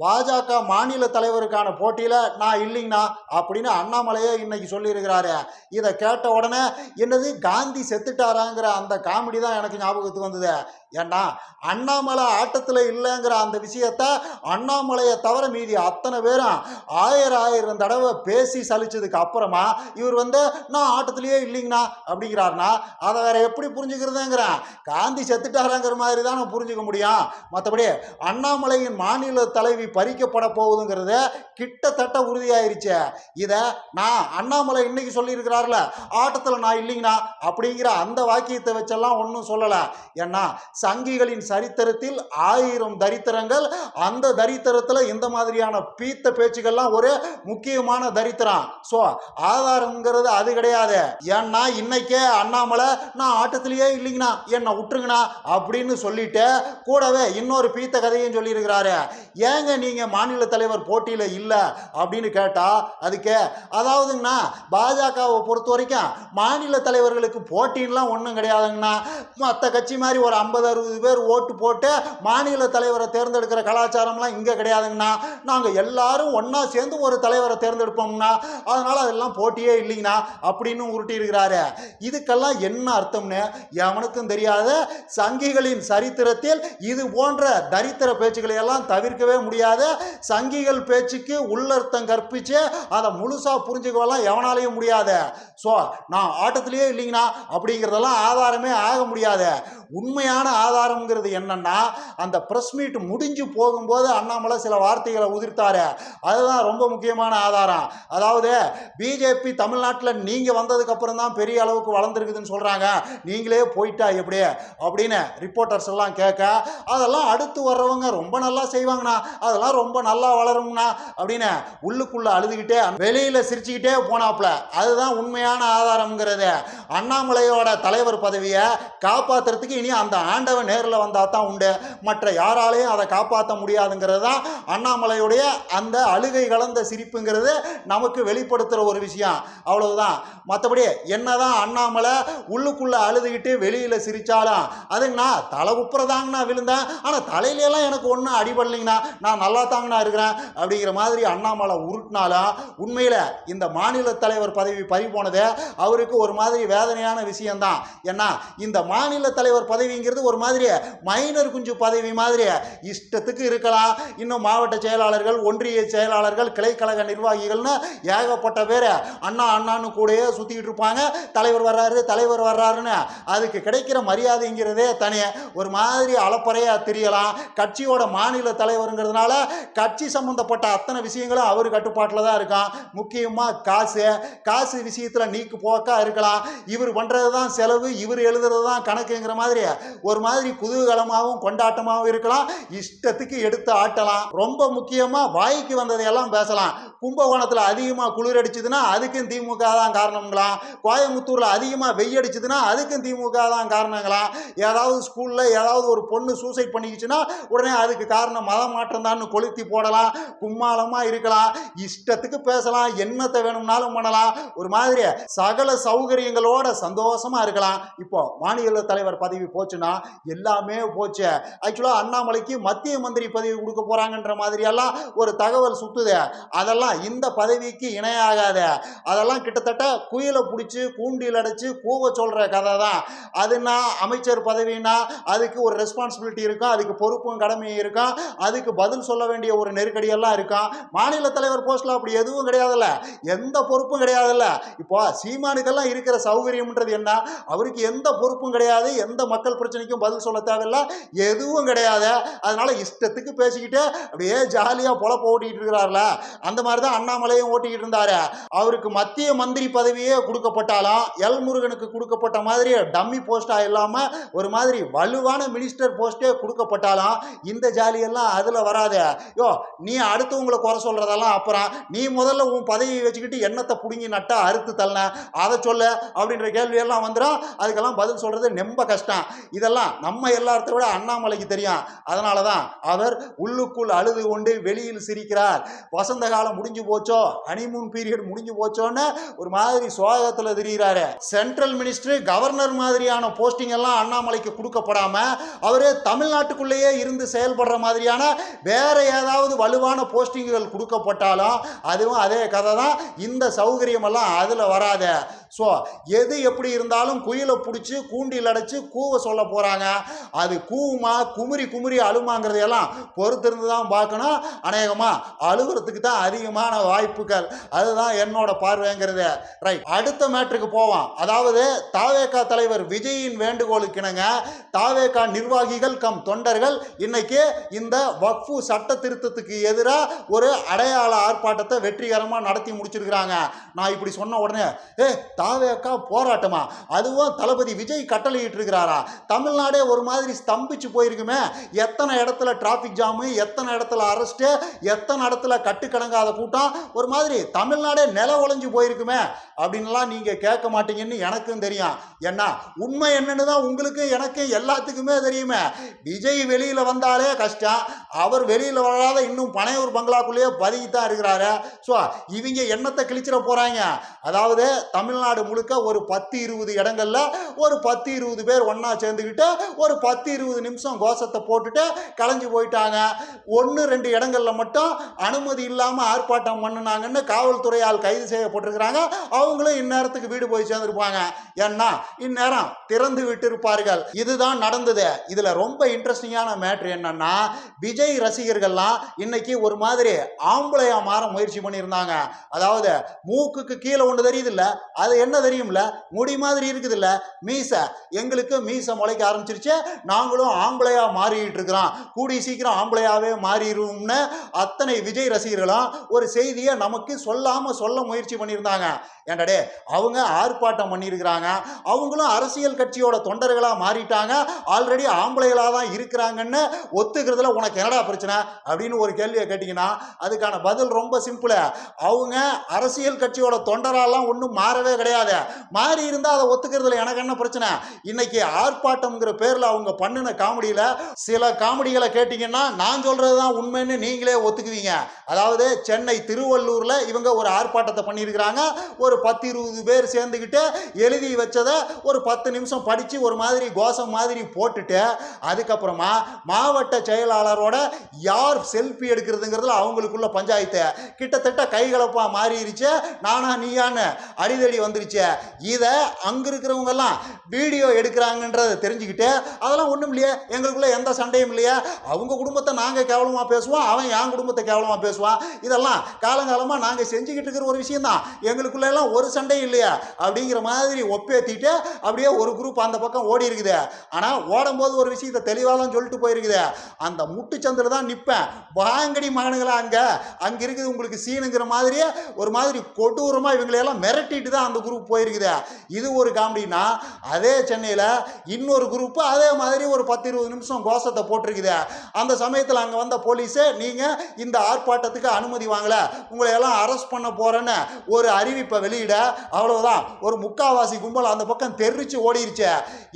பாஜக மாநில தலைவருக்கான போட்டியில் நான் இல்லைங்கண்ணா அப்படின்னு அண்ணாமலையே இன்னைக்கு சொல்லியிருக்கிறாரு. இதை கேட்ட உடனே என்னது காந்தி செத்துட்டாராங்கிற அந்த காமெடி தான் எனக்கு ஞாபகத்துக்கு வந்தது. ஏன்னா அண்ணாமலை ஆட்டத்தில் இல்லைங்கிற அந்த விஷயத்த அண்ணாமலையை தவிர மீதி அத்தனை பேரும் ஆயிரம் ஆயிரம் தடவை பேசி சலிச்சதுக்கு அப்புறமா இவர் வந்து நான் ஆட்டத்திலேயே இல்லைங்கண்ணா அப்படிங்கிறாருன்னா அதை வேற எப்படி புரிஞ்சுக்கிறதுங்கிறேன். காந்தி செத்துட்டாராங்கிற மாதிரி தான் நான் புரிஞ்சுக்க முடியும். மற்றபடி அண்ணாமலையின் மாநில தலைவி பறிக்கப்பட போகுதுங்கிறது கிட்டத்தட்ட உறுதியாயிருச்சு. இதை நான் அண்ணாமலை இன்னைக்கு சொல்லியிருக்கிறார்ல ஆட்டத்தில் நான் இல்லைங்கண்ணா அப்படிங்கிற அந்த வாக்கியத்தை வச்செல்லாம் ஒன்றும் சொல்லலை. ஏன்னா சங்கிகளின் சரித்திரத்தில் ஆயிரம் தரித்திரங்கள் அந்த தரித்திரத்தில் இந்த மாதிரியான பீத்த பேச்சுகள்லாம் ஒரு முக்கியமான தரித்திரம். ஸோ ஆதாரங்கிறது அது கிடையாது. ஏன்னா இன்னைக்கே அண்ணாமலை நான் ஆட்டத்திலேயே இல்லைங்கண்ணா என்னை விட்டுருங்கண்ணா அப்படின்னு சொல்லிட்டு கூடவே இன்னொரு பீத்த கதையும் சொல்லியிருக்கிறாரு. ஏங்க நீங்கள் மாநில தலைவர் போட்டியில் இல்லை அப்படின்னு கேட்டால் அதுக்கு அதாவதுங்கண்ணா பாஜகவை பொறுத்த வரைக்கும் மாநில தலைவர்களுக்கு போட்டின்லாம் ஒன்றும் கிடையாதுங்கண்ணா. மற்ற கட்சி மாதிரி ஒரு ஐம்பது அறுபது பேர் ஓட்டு போட்டு மாநில தலைவரை தேர்ந்தெடுக்கிற கலாச்சாரம்லாம் இங்கே கிடையாதுங்கண்ணா. நாங்கள் எல்லாரும் ஒன்றா சேர்ந்து ஒரு தலைவரை தேர்ந்தெடுப்போம்னா அதனால் அதெல்லாம் போட்டியே இல்லைங்கண்ணா அப்படின்னு உருட்டியிருக்கிறாரு. இதுக்கெல்லாம் என்ன அர்த்தம்னு எவனுக்கும் தெரியாத சங்கிகளின் சரித்திரத்தில் இது போன்ற தரித்திர பேச்சுக்களை எல்லாம் தவிர்க்கவே முடியாது. சங்கிகள் பேச்சுக்கு உள்ளர்த்தம் கற்பிச்சு அதை முழுசாக புரிஞ்சுக்கலாம் எவனாலையும் முடியாது. ஸோ நான் ஆட்டத்திலேயே இல்லைங்கண்ணா அப்படிங்கிறதெல்லாம் ஆதாரமே ஆக முடியாது. உண்மையான ஆதாரம்ங்கிறது என்னன்னா அந்த ப்ரெஸ் மீட் முடிஞ்சு போகும்போது அண்ணாமலை சில வார்த்தைகளை உதிர்த்தாரு. அதுதான் ரொம்ப முக்கியமான ஆதாரம். அதாவது பிஜேபி தமிழ்நாட்டில் நீங்கள் வந்ததுக்கு அப்புறம் தான் பெரிய அளவுக்கு வளர்ந்துருக்குதுன்னு சொல்கிறாங்க நீங்களே போயிட்டா எப்படி? அப்படின்னு ரிப்போர்ட்டர்ஸ் எல்லாம் கேட்க அதெல்லாம் அடுத்து வர்றவங்க ரொம்ப நல்லா செய்வாங்கண்ணா. அது அதெல்லாம் ரொம்ப நல்லா வளருங்கண்ணா அப்படின்னு உள்ளுக்குள்ள அழுதுகிட்டே வெளியில் சிரிச்சுக்கிட்டே போனாப்புல. அதுதான் உண்மையான ஆதாரம்ங்கிறது. அண்ணாமலையோட தலைவர் பதவியை காப்பாத்துறதுக்கு இனி அந்த ஆண்டவன் நேரில் வந்தால் தான் உண்டு. மற்ற யாராலையும் அதை காப்பாற்ற முடியாதுங்கிறது தான் அண்ணாமலையுடைய அந்த அழுகை கலந்த சிரிப்புங்கிறது நமக்கு வெளிப்படுத்துகிற ஒரு விஷயம். அவ்வளவுதான். மற்றபடி என்னதான் அண்ணாமலை உள்ளுக்குள்ளே அழுதுகிட்டு வெளியில் சிரித்தாலும் அதுங்கண்ணா தலை உப்புறதாங்கண்ணா விழுந்தேன். ஆனால் தலையிலலாம் எனக்கு ஒன்றும் அடிபடலைங்கண்ணா. நான் நல்லா தாங்கண்ணா இருக்கிறேன் அப்படிங்கிற மாதிரி அண்ணாமலை உருட்டினாலும் உண்மையில் இந்த மாநில தலைவர் பதவி பறி போனது அவருக்கு ஒரு மாதிரி வேதனையான விஷயம்தான். ஏன்னா இந்த மாநில தலைவர் பதவிங்கிறது ஒரு மாதிரி மைனர் குஞ்சு பதவி மாதிரி இஷ்டத்துக்கு இருக்கலாம். இன்னும் மாவட்ட செயலாளர்கள் ஒன்றிய செயலாளர்கள் கிளைக்கழக நிர்வாகிகள்னு ஏகப்பட்ட பேர் அண்ணா அண்ணான்னு கூடயே சுற்றிக்கிட்டு இருப்பாங்க. தலைவர் வர்றாரு தலைவர் வர்றாருன்னு அதுக்கு கிடைக்கிற மரியாதைங்கிறதே தனி. ஒரு மாதிரி அளப்பறையாக தெரியலாம். கட்சியோட மாநில தலைவருங்கிறதுனால கட்சி சம்மந்தப்பட்ட அத்தனை விஷயங்களும் அவர் கட்டுப்பாட்டில் தான் இருக்கான். முக்கியமாக காசு. காசு விஷயத்தில் நீக்கு போக்கா இருக்கலாம். இவர் பண்ணுறது தான் செலவு இவர் எழுதுறது தான் கணக்குங்கிற மாதிரி ஒரு மாதிரி குதூகலமாகவும் கொண்டாட்டமாகவும் இருக்கலாம். இஷ்டத்துக்கு எடுத்து ஆட்டலாம். ரொம்ப முக்கியமாக வாய்க்கு வந்ததையெல்லாம் பேசலாம். கும்பகோணத்தில் அதிகமாக குளிர் அடிச்சதுன்னா அதுக்கும் திமுக தான் காரணங்களாம் கோயம்புத்தூரில் அதிகமாக வெய்யடிச்சதுன்னா அதுக்கும் திமுக தான் காரணங்களாம். ஏதாவது ஸ்கூலில் ஏதாவது ஒரு பொண்ணு சூசைட் பண்ணிக்கிச்சுன்னா உடனே அதுக்கு காரணம் மத மாற்றம் தான் கொளுத்தி போடலாம் கும்மாளமாக இருக்கலாம் இஷ்டத்துக்கு பேசலாம் என்னத்தை வேணும்னாலும் பண்ணலாம். ஒரு மாதிரி சகல சௌகரியங்களோட சந்தோஷமா இருக்கலாம். இப்போ மாநில தலைவர் பதவி போச்சுன்னா எல்லாமே போச்சு. ஆக்சுவலாக அண்ணாமலைக்கு மத்திய மந்திரி பதவி கொடுக்க போறாங்கன்ற மாதிரியெல்லாம் ஒரு தகவல் சுத்துது. அதெல்லாம் இந்த பதவிக்கு இணையாகாத. அதெல்லாம் கிட்டத்தட்ட குயிலை பிடிச்சி கூண்டில் அடைச்சு கூவ சொல்ற கதை தான். அதுனா அமைச்சர் பதவினா அதுக்கு ஒரு ரெஸ்பான்சிபிலிட்டி இருக்கும் அதுக்கு பொறுப்பும் கடமையும் இருக்கும் அதுக்கு பதில் சொல்ல வேண்டிய ஒரு நெருக்கடியெல்லாம் இருக்கும் மாநில தலைவர் போஸ்ட்ல அப்படி எதுவும் கிடையாதுல்ல. எந்த பொறுப்பும் கிடையாதுல்ல. இப்போ சீமானுக்கெல்லாம் இருக்கிற சௌகரியம்ன்றது என்ன? அவருக்கு எந்த பொறுப்பும் கிடையாது. எந்த மக்கள் பிரச்சனைக்கும் பதில் சொல்ல தேவையில்ல. எதுவும் கிடையாது. அதனால இஷ்டத்துக்கு பேசிக்கிட்டு அப்படியே ஜாலியாக பொழப்ப ஓட்டிக்கிட்டு இருக்கிறார்ல. அந்த மாதிரி தான் அண்ணாமலையும் ஓட்டிக்கிட்டு இருந்தாரு. அவருக்கு மத்திய மந்திரி பதவியே கொடுக்கப்பட்டாலும் எல் முருகனுக்கு கொடுக்கப்பட்ட மாதிரி டம்மி போஸ்டா இல்லாமல் ஒரு மாதிரி வலுவான மினிஸ்டர் போஸ்டே கொடுக்கப்பட்டாலும் இந்த ஜாலியெல்லாம் அதில் வராது. யோ நீ அடுத்தவங்களை குறை சொல்றதெல்லாம் அப்புறம் நீ முதல்ல உன் பதவியை வச்சுக்கிட்டு எண்ணத்தை பிடுங்கி நட்டா அறுத்து தள்ளன? அதை சொல்ல அப்படின்ற கேள்வியெல்லாம் வந்துடும் அதுக்கெல்லாம் பதில் சொல்றது ரொம்ப கஷ்டம். இதெல்லாம் நம்ம எல்லாத்த விட அண்ணாமலைக்கு தெரியும். அதனால தான் அவர் உள்ளுக்குள் அழுது கொண்டு வெளியில் சிரிக்கிறார். வசந்த காலம் முடிஞ்சு போச்சோ? ஹனிமூன் பீரியட் முடிஞ்சு போச்சோன்னு ஒரு மாதிரி சோகத்தில் திரிகிறாரு சென்ட்ரல் மினிஸ்டர் கவர்னர் மாதிரியான போஸ்டிங் எல்லாம் அண்ணாமலைக்கு கொடுக்கப்படாம அவர் தமிழ்நாட்டுக்குள்ளேயே இருந்து செயல்படுற மாதிரியான வேற வேற ஏதாவது வலுவான போஸ்டிங்குகள் கொடுக்கப்பட்டாலும் அதுவும் அதே கதை தான் இந்த சௌகரியமெல்லாம் அதில் வராத. ஸோ எது எப்படி இருந்தாலும் குயிலை பிடிச்சி கூண்டில் அடைச்சி கூவ சொல்ல போகிறாங்க அது கூவுமா குமுறி குமுறி அழுமாங்கிறதையெல்லாம் பொறுத்திருந்து தான் பார்க்கணும். அநேகமாக அழுகுறதுக்கு தான் அதிகமான வாய்ப்புகள். அதுதான் என்னோட பார்வைங்கிறது. ரைட் அடுத்த மேட்ருக்கு போவோம். அதாவது தாவேகா தலைவர் விஜயின் வேண்டுகோளுக்கிணங்க தாவேகா நிர்வாகிகள் கம் தொண்டர்கள் இன்னைக்கு இந்த வக்ஃபு சட்ட திருத்தத்துக்கு எதிராக ஒரு அடையாள ஆர்ப்பாட்டத்தை வெற்றிகரமாக நடத்தி முடிச்சிருக்கிறாங்க. நான் இப்படி சொன்ன உடனே ஏ தாவேக்கா போராட்டமா? அதுவும் தளபதி விஜய் கட்டளையிட்டு இருக்கிறாரா தமிழ்நாடே ஒரு மாதிரி ஸ்தம்பிச்சு போயிருக்குமே. எத்தனை இடத்துல டிராஃபிக் ஜாமு எத்தனை இடத்துல அரெஸ்ட்டு எத்தனை இடத்துல கட்டுக்கடங்காத கூட்டம்? ஒரு மாதிரி தமிழ்நாடே நில உழைஞ்சு போயிருக்குமே. அப்படின்லாம் நீங்கள் கேட்க மாட்டீங்கன்னு எனக்கும் தெரியும். ஏன்னா உண்மை என்னன்னு தான் உங்களுக்கு எனக்கு எல்லாத்துக்குமே தெரியுமே. விஜய் வெளியில் வந்தாலே கஷ்டம். அவர் வெளியில் வராத இன்னும் பனையூர் பங்களாக்குள்ளேயே பதுங்கி தான் இருக்கிறாரு. ஸோ இவங்க எண்ணத்தை கிழிச்சிட போகிறாங்க அதாவது தமிழ்நாடு முழுக்க ஒரு பத்து இருபது இடங்கள்ல ஒரு பத்து இருபது பேர் ஒன்றா சேர்ந்துக்கிட்டு ஒரு பத்து இருபது நிமிஷம் கோஷத்தை போட்டுட்டு கலைஞ்சு போயிட்டாங்க. ஒன்று ரெண்டு இடங்களில் மட்டும் அனுமதி இல்லாமல் ஆர்ப்பாட்டம் பண்ணுனாங்கன்னு காவல்துறையால் கைது செய்யப்பட்டிருக்கிறாங்க. அவங்களும் இந்நேரத்துக்கு வீடு போய் சேர்ந்துருப்பாங்க. ஏன்னா இந்நேரம் திறந்து விட்டு இருப்பார்கள் இதுதான் நடந்தது. இதில் ரொம்ப இன்ட்ரெஸ்டிங்கான மேட்ரு என்னன்னா விஜய் ரசிகர்கள்லாம் இன்னைக்கு ஒரு மாதிரி ஆம்பளையாக மாற முயற்சி பண்ணியிருந்தாங்க. அதாவது மூக்குக்கு கீழே ஒன்று தெரியுது இல்லை அது என்ன தெரியும்ல? முடி மாதிரி இருக்குதுல்ல. மீசை. எங்களுக்கு மீசை முளைக்க ஆரம்பிச்சிருச்சு. நாங்களும் ஆம்பளையாக மாறிட்டு இருக்கிறோம். கூடி சீக்கிரம் ஆம்பளையாகவே மாறிடுவோம்னு அத்தனை விஜய் ரசிகர்களும் ஒரு செய்தியை நமக்கு சொல்லாமல் சொல்ல முயற்சி பண்ணியிருந்தாங்க. ஏன்டடே அவங்க ஆர்ப்பாட்டம் பண்ணியிருக்கிறாங்க. அவங்களும் அரசியல் கட்சியோட தொண்டர்களாக மாறிட்டாங்க. ஆல்ரெடி ஆம்பளைகளாக தான் இருக்கிறாங்கன்னு ஒத்துக்கிறதுல உனக்கு என்னடா பிரச்சனை? அப்படின்னு ஒரு கேள்வியை கேட்டிங்கன்னா அதுக்கான பதில் ரொம்ப சிம்பிள். அவங்க அரசியல் கட்சியோட தொண்டராலாம் ஒன்றும் மாறவே கிடையாது. மாறி இருந்தால் அதை ஒத்துக்கிறதுல எனக்கு என்ன பிரச்சனை? இன்னைக்கு ஆர்ப்பாட்டம்ங்கிற பேரில் அவங்க பண்ணின காமெடியில் சில காமெடிகளை கேட்டிங்கன்னா நான் சொல்கிறது தான் உண்மைன்னு நீங்களே ஒத்துக்குவீங்க. அதாவது சென்னை திருவள்ளூரில் இவங்க ஒரு ஆர்ப்பாட்டத்தை பண்ணியிருக்கிறாங்க. ஒரு பத்து இருபது பேர் சேர்ந்துக்கிட்டு எழுதி வச்சதை ஒரு பத்து நிமிஷம் படித்து ஒரு மாதிரி கோஷம் மாதிரி போட்டுட்டு அதுக்கப்புறமா மாவட்ட செயலாளரோட யார் செல்ஃபி எடுக்கிறதுங்கிறதுல அவங்களுக்குள்ள பஞ்சாயத்து. கிட்டத்தட்ட கைகலப்பாக மாறிடுச்சு நானா நீயான்னு அடிதடி வந்து வந்துருச்சு. இதை அங்கே இருக்கிறவங்கெல்லாம் வீடியோ எடுக்கிறாங்கன்றதை தெரிஞ்சுக்கிட்டு அதெல்லாம் ஒன்றும் இல்லையே எங்களுக்குள்ளே எந்த சண்டையும் இல்லையா. அவங்க குடும்பத்தை நாங்கள் கேவலமாக பேசுவோம் அவன் என் குடும்பத்தை கேவலமாக பேசுவான். இதெல்லாம் காலங்காலமாக நாங்கள் செஞ்சுக்கிட்டு இருக்கிற ஒரு விஷயந்தான் எங்களுக்குள்ளெல்லாம் ஒரு சண்டையும் இல்லையா அப்படிங்கிற மாதிரி ஒப்பேத்திட்டு அப்படியே ஒரு குரூப் அந்த பக்கம் ஓடி இருக்குது. ஆனால் ஓடும்போது ஒரு விஷயத்தை தெளிவாக தான் சொல்லிட்டு போயிருக்குது. அந்த முட்டுச்சந்தில் தான் நிற்பேன் வாங்கடி மகனுங்களா அங்கே அங்கே இருக்குது உங்களுக்கு சீனுங்கிற மாதிரியே ஒரு மாதிரி கொடூரமாக இவங்களையெல்லாம் மிரட்டிட்டு தான் அந்த குரூப் போயிருக்குது. இது ஒரு காமெடினா அதே சென்னையில் இன்னொரு குரூப்பு அதே மாதிரி ஒரு பத்து இருபது நிமிஷம் கோஷத்தை போட்டிருக்குது. அந்த சமயத்தில் அங்கே வந்த போலீஸு நீங்கள் இந்த ஆர்ப்பாட்டத்துக்கு அனுமதி வாங்கலை. உங்களை எல்லாம் அரெஸ்ட் பண்ண போகிறேன்னு ஒரு அறிவிப்பை வெளியிட அவ்வளோதான் ஒரு முக்காவாசி கும்பல் அந்த பக்கம் தெரிச்சு ஓடிருச்சு.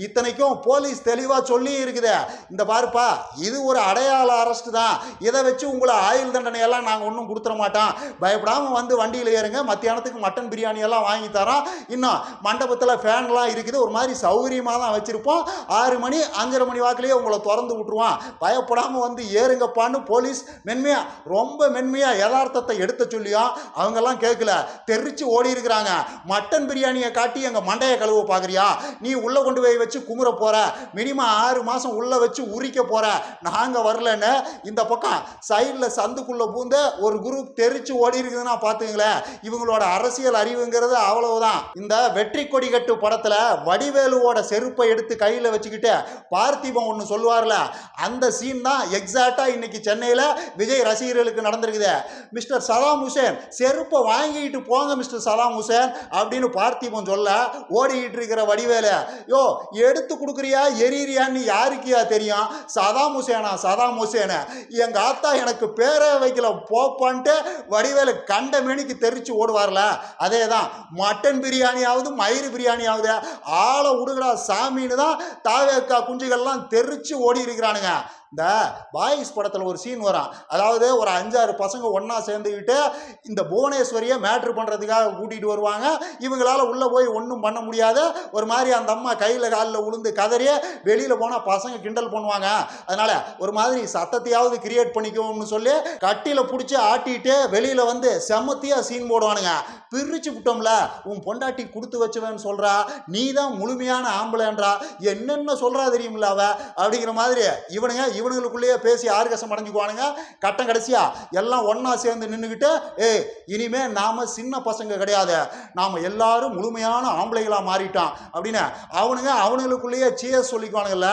இத்தனைக்கும் போலீஸ் தெளிவாக சொல்லி இருக்குது. இந்த பாருப்பா இது ஒரு அடையாள அரெஸ்ட் தான். இதை வச்சு உங்களை ஆயுள் தண்டனையெல்லாம் நாங்கள் ஒன்றும் கொடுத்துட மாட்டோம். பயப்படாமல் வந்து வண்டியில் ஏறுங்க. மத்தியானத்துக்கு மட்டன் பிரியாணி எல்லாம் வாங்கி தரோம். இன்னும் மண்டபத்தில் ஃபேன்லாம் இருக்குது. ஒரு மாதிரி சௌகரியமாக தான் வச்சுருப்போம். ஆறு மணி அஞ்சரை மணி வாக்கிலேயே உங்களை திறந்து விட்ருவான் பயப்படாமல் வந்து ஏறுங்கப்பான்னு போலீஸ் மென்மையாக ரொம்ப மென்மையாக யதார்த்தத்தை எடுத்த சொல்லியும். அவங்கெல்லாம் கேட்கல. தெரிச்சு ஓடி இருக்கிறாங்க. மட்டன் பிரியாணியை காட்டி எங்கள் மண்டையை கழுவ பார்க்குறியா நீ உள்ளே கொண்டு போய் வச்சு குமுற போகிற மினிமம் ஆறு மாதம் உள்ளே வச்சு உரிக்க போகிற நாங்கள் வரலன்னு இந்த பக்கம் சைடில் சந்துக்குள்ளே பூந்த ஒரு குரூப் தெரிச்சு ஓடி இருக்குதுன்னா பார்த்துங்களேன் இவங்களோட அரசியல் அறிவுங்கிறது அவ்வளவுதான். இந்த வெற்றி கொடி கட்டு படத்துல வடிவேலுவோட செருப்பை எடுத்து கையில் வச்சுக்கிட்டு பார்த்திபன் ஒன்று சொல்லுவார்ல அந்த சீன் தான் எக்ஸாக்டா இன்னைக்கு சென்னையில விஜய் ரசிகர்களுக்கு நடந்திருக்குது. மிஸ்டர் சதாம் ஹுசேன் செருப்பை வாங்கிட்டு போங்க மிஸ்டர் சதாம் ஹுசேன் அப்படின்னு பார்த்திபன் சொல்ல ஓடிக்கிட்டு இருக்கிற வடிவேலு யோ எடுத்து கொடுக்குறியா எரியறியான்னு யாருக்கியா தெரியும்? சதாம் ஹுசேனா சதாம் ஹுசேனு. எங்க ஆத்தா எனக்கு பேரே வைக்கல போப்பான்ட்டு வடிவேலு கண்ட மேனிக்கு தெரிச்சு ஓடுவார்ல அதே தான் மட்டன் ஆகுது மயிறு பிரியாணி ஆகுது ஆளை விடுங்கடா சாமின்னு தான் தாவேக்கா குஞ்சுகள்லாம் தெரிச்சு ஓடி இருக்கிறானுங்க இந்த பாய்ஸ் படத்தில் ஒரு சீன் வரும். அதாவது ஒரு அஞ்சாறு பசங்க ஒன்றா சேர்ந்துக்கிட்டு இந்த புவனேஸ்வரியை மேட்ரு பண்ணுறதுக்காக கூட்டிகிட்டு வருவாங்க. இவங்களால உள்ளே போய் ஒன்றும் பண்ண முடியாது. ஒரு மாதிரி அந்த அம்மா கையில் காலில் உளுந்து கதறி வெளியில் போனால் பசங்க கிண்டல் பண்ணுவாங்க. அதனால் ஒரு மாதிரி சத்தத்தையாவது கிரியேட் பண்ணிக்குவோம்னு சொல்லி கட்டியில் பிடிச்சி ஆட்டிட்டு வெளியில் வந்து செமத்தியாக சீன் போடுவானுங்க. பிரித்து விட்டோம்ல. உன் பொண்டாட்டி கொடுத்து வச்சுவேன்னு சொல்கிறா நீ தான் முழுமையான ஆம்பளைன்றா. என்னென்ன சொல்கிறா தெரியுமில்ல அவ? அப்படிங்கிற மாதிரி இவனுங்க இவனுங்களுக்குள்ளேயே பேசி ஆர்கசம் அடைஞ்சுக்குவானுங்க. கட்டம் கடைசியா எல்லாம் ஒன்றா சேர்ந்து நின்றுக்கிட்டு ஏ இனிமே நாம சின்ன பசங்க கிடையாது. நாம் எல்லாரும் முழுமையான ஆம்பளைகளாக மாறிட்டோம். அப்படின்னு அவனுங்க அவனுங்களுக்குள்ளேயே சேர் சொல்லிக்குவானுங்கல்ல.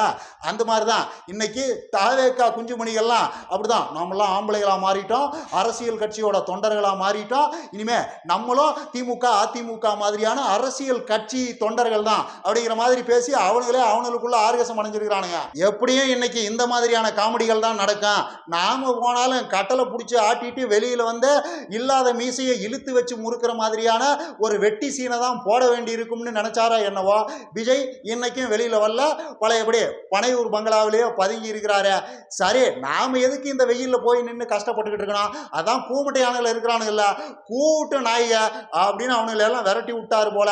அந்த மாதிரி தான் இன்னைக்கு தாவேக்கா குஞ்சுமணிகள்லாம் அப்படிதான். நாமெல்லாம் ஆம்பளைகளாக மாறிட்டோம். அரசியல் கட்சியோட தொண்டர்களாக மாறிட்டோம். இனிமே நம்மளும் திமுக அதிமுக மாதிரியான அரசியல் கட்சி தொண்டர்கள் தான் அப்படிங்கிற மாதிரி பேசி அவனுங்களே அவனுக்குள்ள ஆர்கசம் அடைஞ்சிருக்கிறானுங்க. எப்படியும் இன்னைக்கு இந்த மாதிரி மாதிரியான காமெடிகள் தான் நடக்கும். நாம் போனாலும் கட்டளை பிடிச்சி ஆட்டிட்டு வெளியில் வந்து இல்லாத மீசையை இழுத்து வச்சு முறுக்கிற மாதிரியான ஒரு வெட்டி சீனை தான் போட வேண்டி இருக்கும்னு நினச்சாரா என்னவோ? விஜய் இன்னைக்கும் வெளியில் வரல. பழையபடி பனையூர் பங்களாவிலேயே பதுங்கி இருக்கிறாரு. சரி நாம் எதுக்கு இந்த வெயிலில் போய் நின்று கஷ்டப்பட்டுக்கிட்டு இருக்கணும்? அதான் கூமட்டை யானைகள் இருக்கிறானுங்கல்ல கூட்டு நாய அப்படின்னு அவனுங்களை எல்லாம் விரட்டி விட்டாரு போல.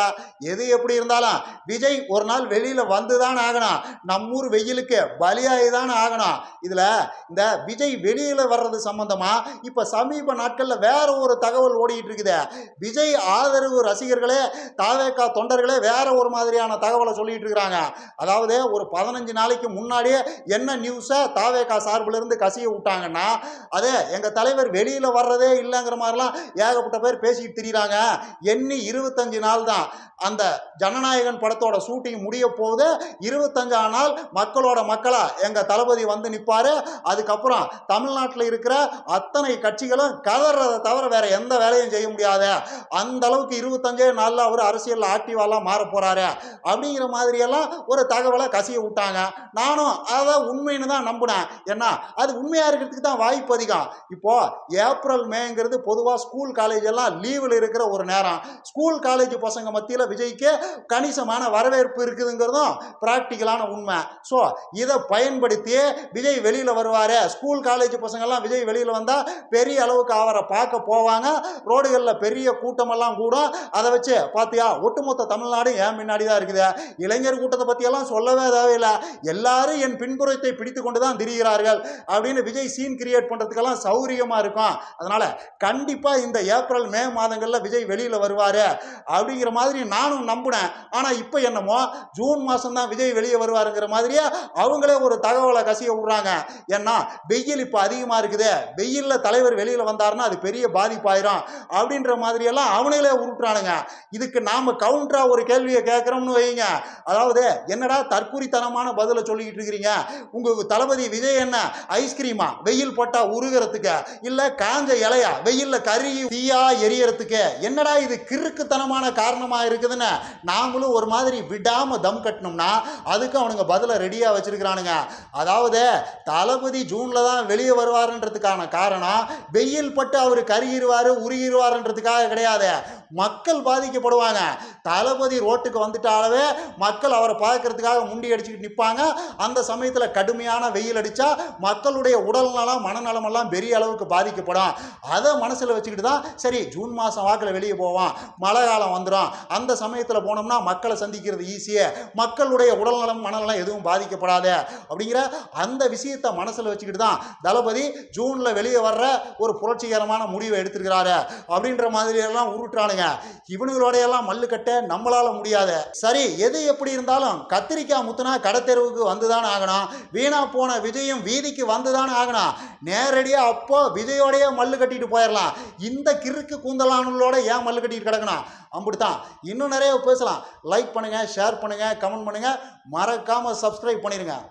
எது எப்படி இருந்தாலும் விஜய் ஒரு நாள் வெளியில் வந்து தான் ஆகணும் நம்மூர் வெயிலுக்கு பலியாகி தான் ஆகணும். இதுல இந்த விஜய் வெளியில வர்றது சம்மந்தமாக இப்ப சமீப நாட்களில் வேற ஒரு தகவல் ஓடிட்டு இருக்குது. விஜய் ஆதரவு ரசிகர்களே தாவேக்கா தொண்டர்களே வேற ஒரு மாதிரியான தகவலை சொல்லிட்டு இருக்கிறாங்க. அதாவது ஒரு பதினஞ்சு நாளைக்கு முன்னாடியே என்ன நியூஸை தாவேக்கா சார்பில் இருந்து கசிய விட்டாங்கன்னா அது எங்க தலைவர் வெளியில் வர்றதே இல்லைங்கிற மாதிரிலாம் ஏகப்பட்ட பேர் பேசிட்டு திரியிறாங்க. எண்ணி இருபத்தஞ்சு நாள் தான். அந்த ஜனநாயகன் படத்தோட ஷூட்டிங் முடிய போகுது. இருபத்தஞ்சாம் நாள் மக்களோட மக்களா எங்க தளபதி வந்து நிற்பாரு அதுக்கப்புறம் தமிழ்நாட்டில் இருக்கிற அத்தனை கட்சிகளும் கதறதை தவிர வேற எந்த வேலையும் செய்ய முடியாது. அந்த அளவுக்கு இருபத்தஞ்சே நாளில் அவர் அரசியலில் ஆக்டிவாலாம் மாற போறாரு. அப்படிங்கிற மாதிரியெல்லாம் ஒரு தகவலை கசிய விட்டாங்க. நானும் அதை உண்மைன்னு தான் நம்பினேன். என்ன அது உண்மையாக இருக்கிறதுக்கு தான் வாய்ப்பு அதிகம். இப்போ ஏப்ரல் மேங்கிறது பொதுவாக ஸ்கூல் காலேஜ் எல்லாம் லீவில் இருக்கிற ஒரு நேரம். ஸ்கூல் காலேஜ் பசங்க மத்தியில் விஜய்க்கு கணிசமான வரவேற்பு இருக்குதுங்கிறதும் ப்ராக்டிக்கலான உண்மை. ஸோ இதை பயன்படுத்தி விஜய் வெளியில் வருவார். ஸ்கூல் காலேஜ் பசங்கள்லாம் விஜய் வெளியில் வந்தால் பெரிய அளவுக்கு அவரை பார்க்க போவாங்க. ரோடுகளில் பெரிய கூட்டமெல்லாம் கூடும். அதை வச்சு பார்த்தியா ஒட்டுமொத்த தமிழ்நாடு ஏன் முன்னாடி தான் இருக்குது? இளைஞர் கூட்டத்தை பற்றியெல்லாம் சொல்லவே தேவையில்லை. எல்லாரும் என் பின்புறத்தை பிடித்து கொண்டு தான் திரிகிறார்கள். அப்படின்னு விஜய் சீன் கிரியேட் பண்ணுறதுக்கெல்லாம் சௌரியமாக இருக்கும். அதனால் கண்டிப்பாக இந்த ஏப்ரல் மே மாதங்களில் விஜய் வெளியில் வருவார். அப்படிங்கிற மாதிரி நானும் நம்பினேன். ஆனால் இப்போ என்னமோ ஜூன் மாதம் தான் விஜய் வெளியே வருவாருங்கிற மாதிரியே அவங்களே ஒரு தகவலை கசிய விட்றாங்க ஏன்னா வெயில் இப்போ அதிகமாக இருக்குது. வெயிலில் தலைவர் வெளியில் வந்தாருன்னா அது பெரிய பாதிப்பாயிரும். அப்படின்ற மாதிரியெல்லாம் அவனையிலே உருட்டுறானுங்க. இதுக்கு நாம் கவுண்டராக ஒரு கேள்வியை கேட்குறோம்னு வைங்க. அதாவது என்னடா தற்குறித்தனமான பதிலை சொல்லிக்கிட்டு இருக்கிறீங்க? உங்கள் தளபதி விஜய் என்ன? ஐஸ்கிரீமா வெயில் போட்டால் உருகிறதுக்கு. இல்லை காஞ்ச இலையா? வெயிலில் கறி தீயா எரியறதுக்கு. என்னடா இது கிறுக்குத்தனமான காரணமாக இருக்குதுன்னு நாமளும் ஒரு மாதிரி விடாமல் தம் கட்டணும்னா அதுக்கு அவனுங்க பதிலை ரெடியாக வச்சிருக்கிறானுங்க. அதாவது தளபதி ஜூனில் தான் வெளியே வருவார்ன்றதுக்கான காரணம் வெயில் பட்டு அவர் கருகிருவார் உருகிருவாருன்றதுக்காக கிடையாது. மக்கள் பாதிக்கப்படுவாங்க. தளபதி ரோட்டுக்கு வந்துட்டாலவே மக்கள் அவரை பார்க்கறதுக்காக முண்டி அடிச்சுக்கிட்டு நிற்பாங்க அந்த சமயத்தில் கடுமையான வெயில் அடித்தா மக்களுடைய உடல் நலம் பெரிய அளவுக்கு பாதிக்கப்படும். அதை மனசில் வச்சுக்கிட்டு தான் சரி ஜூன் மாதம் வாக்கில் வெளியே போவோம் மழை காலம் வந்துடும் அந்த சமயத்தில் போனோம்னா மக்களை சந்திக்கிறது ஈஸியே மக்களுடைய உடல்நலம் மனநலம் எதுவும் பாதிக்கப்படாது அப்படிங்கிற அந்த விஷயத்தை மனசில் வச்சுக்கிட்டு தான் தளபதி ஜூனில் வெளியே வர்ற ஒரு புரட்சிகரமான முடிவை எடுத்திருக்கிறாரு. அப்படின்ற மாதிரியெல்லாம் உருட்டானுங்க உருட்டுறானுங்க. இவனுங்களோட எல்லாம் மல்லு கட்ட நம்மளால முடியாது. சரி எது எப்படி இருந்தாலும் கத்திரிக்காய் முத்துனா கடத்தெருவுக்கு வந்துதான் ஆகணும். வீணா போன விஜயும் வீதிக்கு வந்துதான் ஆகணும். நேரடியாக அப்போ விஜயோடைய மல்லு கட்டிட்டு போயிடலாம் இந்த கிறுக்கு கூந்தலானுங்களோட ஏன் மல்லு கட்டிட்டு கிடக்கணும்? அப்படித்தான். இன்னும் நிறைய பேசலாம். லைக் பண்ணுங்க ஷேர் பண்ணுங்க கமெண்ட் பண்ணுங்க. மறக்காம சப்ஸ்கிரைப் பண்ணிருங்க.